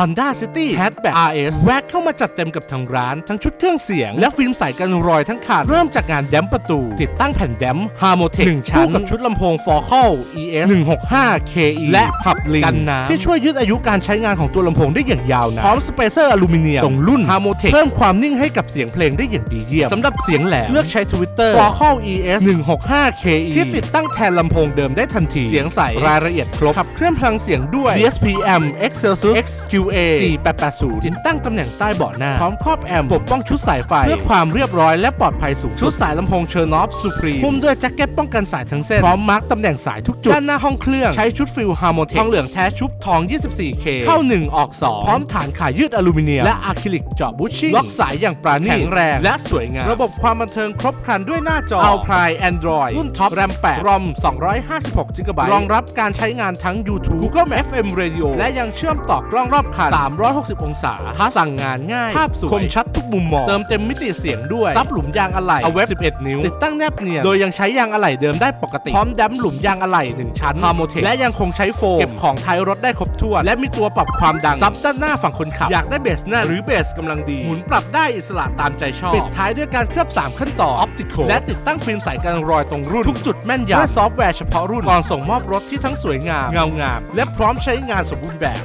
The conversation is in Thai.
Honda City Hatchback RS แวกเข้ามาจัดเต็มกับทางร้าน ทั้งชุดเครื่องเสียง และฟิล์มใสกันรอยทั้งคันเริ่มจากงานแดมประตู ติดตั้งแผ่นแดม Harmotech 1ชั้นคู่กับชุดลำโพง Focal ES 165 KE และ Hub Link กันน้ำที่ช่วยยืดอายุการใช้งานของตัวลำโพงได้อย่างยาวนานพร้อมสเปเซอร์อลูมิเนียมตรงรุ่น Harmotech เพิ่มความนิ่งให้กับเสียงเพลงได้อย่างดีเยี่ยมสำหรับเสียงแหลมเลือกใช้ Twitter Focal ES 165 KE ที่ติดตั้งแทนลำโพงเดิมได้ทันทีเสียงใสรายละเอียดครบขับเคลื่อนพลังเสียงด้วย DSPM Excelsus XQA 4880 ติดตั้งตำแหน่งใต้เบาะหน้า พร้อมครอบแอมป์ปกป้องชุดสายไฟ เพื่อความเรียบร้อยและปลอดภัยสูง ชุดสายลำโพงเชอร์นอฟสุพรีหุ้มด้วยแจ็คเก็ตป้องกันสายทั้งเส้น พร้อมมาร์กตำแหน่งสายทุกจุด ด้านหน้าห้องเครื่อง ใช้ชุดฟิลฮาร์โมเทคทองเหลืองแท้ชุบทอง 24K เข้า 1 ออก 2 พร้อมฐานขายืดอลูมิเนียม และอะคริลิกเจาะบุชชิ่งล็อกสายอย่างปราณีตแข็งแรงและสวยงาม ระบบความบันเทิงครบครันด้วยหน้าจอ Alpine Android รุ่นท็อปแรม8 ROM 256 GB รองรับการใช้งานทั้ง YouTube Google Map FM Radio และยังเชื่อมต่อกล้องรอบคัน360 องศาทัชสั่งงานง่าย ภาพสวย คมชัดทุกมุมมอง เติมเต็มมิติเสียงด้วย ซับหลุมยางอะไหล่เอาเว็บ 11 นิ้ว ติดตั้งแนบเนียน โดยยังใช้ยางอะไหล่เดิมได้ปกติ พร้อมดัมหลุมยางอะไหล่1ชั้น h a r m o t e c และยังคงใช้โฟมเก็บของท้ายรถได้ครบถ้วน และมีตัวปรับความดัง ซับด้านหน้าฝั่งคนขับ อยากได้เบสแน่นหรือเบสกำลังดี หมุนปรับได้อิสระตามใจชอบ ปิดท้ายด้วยการเคลือบ 3 ขั้นตอน Optical และติดตั้งฟิล์มใสกันรอยตรงรุ่น ทุกจุดแม่นยำด้วยซอฟต์แวร์เฉพาะรุ่นก่อนส่งมอบรถที่ทั้งสวยงามเงางาม และพร้อมใช้งานสมบูรณ์แบบ